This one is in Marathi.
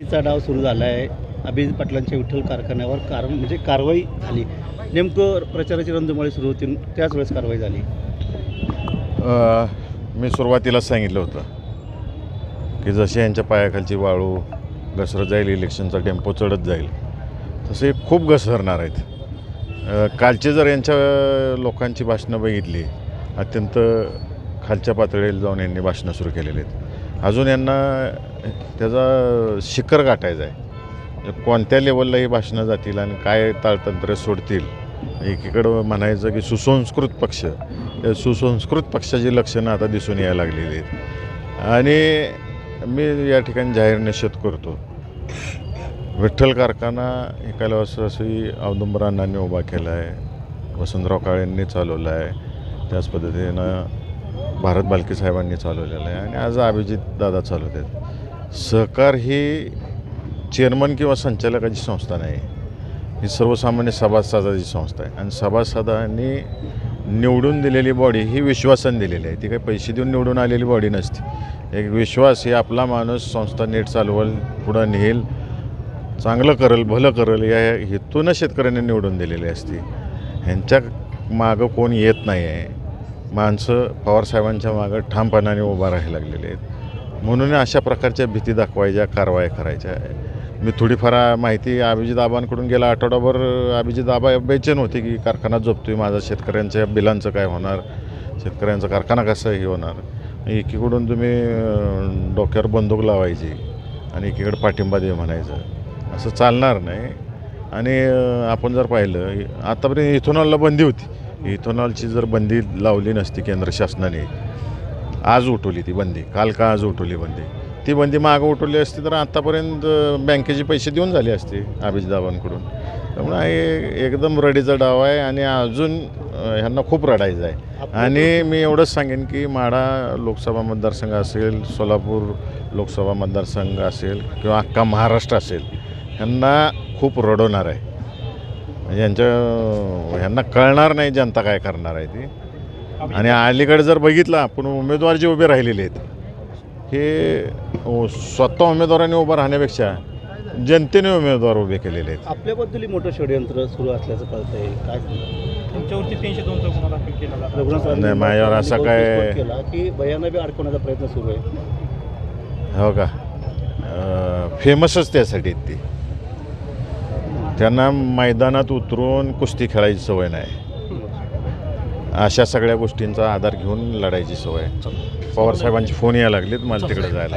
चा डाव सुरू झाला आहे अभिजित पाटलांच्या विठ्ठल कारखान्यावर कार म्हणजे कारवाई झाली. नेमकं प्रचाराची रंधुमाळी सुरू होती. त्याच वेळेस कारवाई झाली. मी सुरुवातीला सांगितलं होतं की जसे यांच्या पायाखालची वाळू घसरत जाईल इलेक्शनचा टेम्पो चढत जाईल तसे खूप घसरणार आहेत. कालचे जर यांच्या लोकांची भाषणं बघितली अत्यंत खालच्या पातळीला जाऊन यांनी भाषणं सुरू केलेली आहेत. अजून यांना त्याचा शिखर गाठायचा आहे. म्हणजे कोणत्या लेवलला ही भाषणं जातील आणि काय ताळतंत्र सोडतील? एकीकडं म्हणायचं की सुसंस्कृत पक्ष. या सुसंस्कृत पक्षाची लक्षणं आता दिसून यायला लागलेली आहेत. आणि मी या ठिकाणी जाहीर निषेध करतो. विठ्ठल कारखाना एकाला वर्षाशी औदुंबर उभा केला आहे वसंतराव काळेंनी चालवला आहे त्याच पद्धतीनं भारत बालके साहेबांनी चालवलेलं आहे आणि आज अभिजित दादा चालवत आहेत सहकार ही चेअरमन किंवा संचालकाची संस्था नाही. ही सर्वसामान्य सभासदाची संस्था आहे. आणि सभासदांनी निवडून दिलेली बॉडी ही विश्वासन दिलेली आहे. ती काही पैसे देऊन निवडून आलेली बॉडी नसते. एक विश्वास ही आपला माणूस संस्था नीट चालवल पुढं नेईल चांगलं करेल भलं करेल या हेतूनं शेतकऱ्यांनी निवडून दिलेली असते. ह्यांच्या मागं कोण येत नाही आहे माणसं पवारसाहेबांच्या मागं ठामपणाने उभा राहायला लागलेले आहेत. म्हणून अशा प्रकारच्या भीती दाखवायच्या कारवाया करायच्या. मी थोडीफार माहिती अभिजित आबांकडून गेला. आठवडाभर अभिजित आबा बेचैन होते की कारखाना झोपतोय माझा शेतकऱ्यांच्या बिलांचं काय होणार? शेतकऱ्यांचा कारखाना कसं हे होणार? एकीकडून तुम्ही डोक्यावर बंदूक लावायची आणि एकीकडे पाठिंबा दे म्हणायचं. असं चालणार नाही. आणि आपण जर पाहिलं आतापर्यंत इथेनॉलला बंदी होती. इथेनॉलची जर बंदी लावली नसती केंद्र शासनाने आज उठवली ती बंदी काल का आज उठवली बंदी? ती बंदी मागं उठवली असती तर आत्तापर्यंत बँकेचे पैसे देऊन झाले असते अभिजितदाबांकडून त्यामुळे हा एकदम रडीचा डाव आहे आणि अजून ह्यांना खूप रडायचं आहे. आणि मी एवढंच सांगेन की माढा लोकसभा मतदारसंघ असेल सोलापूर लोकसभा मतदारसंघ असेल किंवा अख्खा महाराष्ट्र असेल ह्यांना खूप रडवणार आहे. यांच्या ह्यांना कळणार नाही जनता काय करणार आहे ती. आणि अलीकडे जर बघितलं आपण उमेदवार जे उभे राहिलेले आहेत. हे स्वतः उमेदवारांनी उभं राहण्यापेक्षा जनतेने उमेदवार उभे केलेले आहेत. आपल्याबद्दलही मोठं षडयंत्र सुरू असल्याचं कळतंय. काय सांगता? तुमच्यावरती तीनशे दोनचा गुन्हा दाखल केला जातो. रघुनाथ सरांनी नाही, माझ्यावर असा काय- विस्फोट केला की भयाना बी अडकवण्याचा प्रयत्न सुरू आहे. हो का? फेमसच त्यासाठी ती. त्यांना मैदानात उतरून कुस्ती खेळायची सवय नाही. अशा सगळ्या गोष्टींचा आधार घेऊन लढायची सवय. आहे पवारसाहेबांचे फोन यायला लागलेत मला तिकडे जायला